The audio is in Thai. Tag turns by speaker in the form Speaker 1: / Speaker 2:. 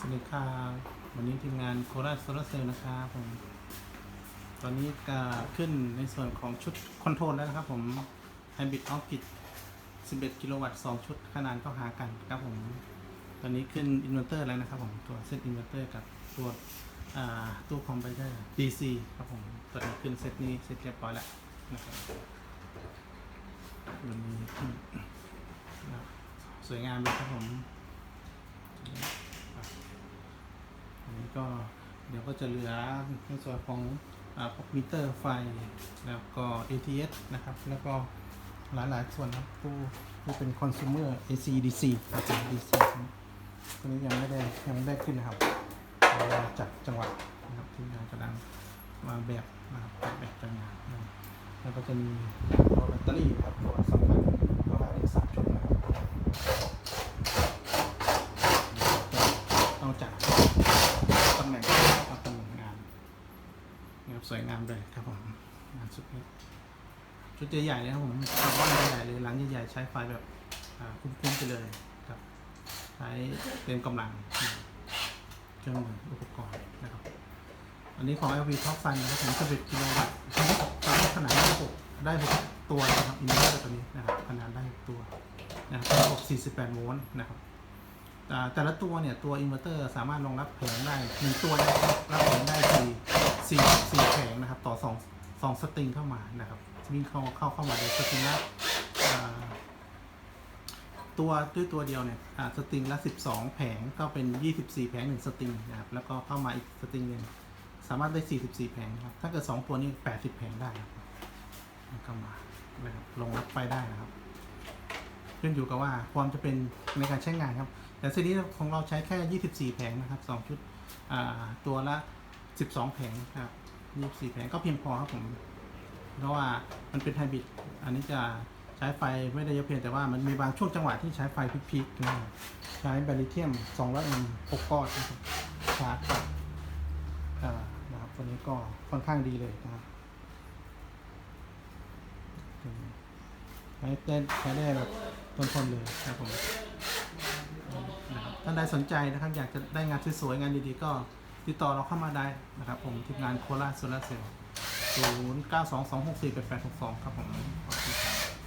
Speaker 1: สวัสดีครับวันนี้ทีมงานโคราชโซลาเซลล์นะครับผม ตอนนี้ก็ขึ้นในส่วนของชุดคอนโทรลแล้วนะครับผม Hybrid o f g i t 11 กิโลวัตต์ 2 ชุดขนาดก็หากันครับผม ตอนนี้ขึ้นอินเวอร์เตอร์แล้วนะครับผม ตัวเซตอินเวอร์เตอร์กับตัวตู้คอมไพเตอร์ DC ครับผม ตอนนี้ขึ้นเซตนี้เสร็จเรียบร้อยแล้วนะครับวันนี้ขึ้นนะครับสวยงามเลยครับผม อันนี้ ก็เดี๋ยวก็จะเหลือในส่วนของอ่าพวกมิเตอร์ไฟ แล้วก็ ATS นะครับ แล้วก็หลาย ๆ ส่วนครับผู้ผู้เป็นคอน sumer AC DC ครับ DC ตัวนี้ยังไม่ได้ยังไม่ได้ขึ้นนะครับเวเราจัดจังหวะนะครับที่งานกำลังมาแบบนะครับแบบจังงานนะแล้วก็จะมีตัวแบตเตอรี่ครับตัวสำคัญประมาณอีกสามชุดนะครับ ต้องจัดตำแหน่งครับตำแหน่งงาน นะครับสวยงามเลยครับผมงานสุดนี้ชุดใหญ่ๆเลยครับผมคาร์บอนใหญ่ๆเลยหลังใหญ่ๆใช้ไฟแบบคุ้มๆไปเลยครับใช้เต็มกำลังเครื่องมืออุปกรณ์นะครับ อันนี้ของ LV Top Sun นะครับผม11กิโลวัตต์ตอนนี้ขนาดได้6ได้6ตัวนะครับอินเวอร์เตอร์ตัวนี้นะครับขนาดได้6ตัวนะครับระบบ48โวลต์นะครับแต่ละตัวเนี่ยตัวอินเวอร์เตอร์สามารถรองรับแผงได้หนึ่งตัวรับแผงได้สี่ สี่สี่แผงนะครับ ต่อสองสองสตริงเข้ามานะครับวิ่งเข้าเข้าเข้ามาโดยสตริงละตัวด้วยตัวเดียวเนี่ยสตริงละสิบสองแผงก็เป็นยี่สิบสี่แผงหนึ่งสตริงนะครับแล้วก็เข้ามาอีกสตริงหนึ่งสามารถได้สี่สิบสี่แผงครับถ้าเกิดสองตัวนี้แปดสิบแผงได้นะครับเข้ามานะครับรองรับไฟได้นะครับขึ้นอยู่กับว่าความจะเป็นในการใช้งานครับ แต่ซีรีส์ของเราใช้แค่ 24 แผงนะครับ 2 ชุดตัวละ 12แผงครับ24แผงก็เพียงพอครับผมเพราะว่ามันเป็นไฮบริดอันนี้จะใช้ไฟไม่ได้เยอะเพียงแต่ว่ามันมีบางช่วงจังหวะที่ใช้ไฟพีคๆนะใช้แบตลิเทียม200มิล6ก้อนนะครับชาร์จกับอ่านะครับตัวนี้ก็ค่อนข้างดีเลยนะครับใช้ได้ใช้ได้แบบทนๆเลยครับผมนะครับท่านใดสนใจนะครับอยากจะได้งานสวยๆงานดีๆก็ ติดต่อเราเข้ามาได้นะครับผมทีมงานโคราชโซลาเซลล์ศูนย์เก้าสองสองหกสี่แปดแปดหกสองครับผม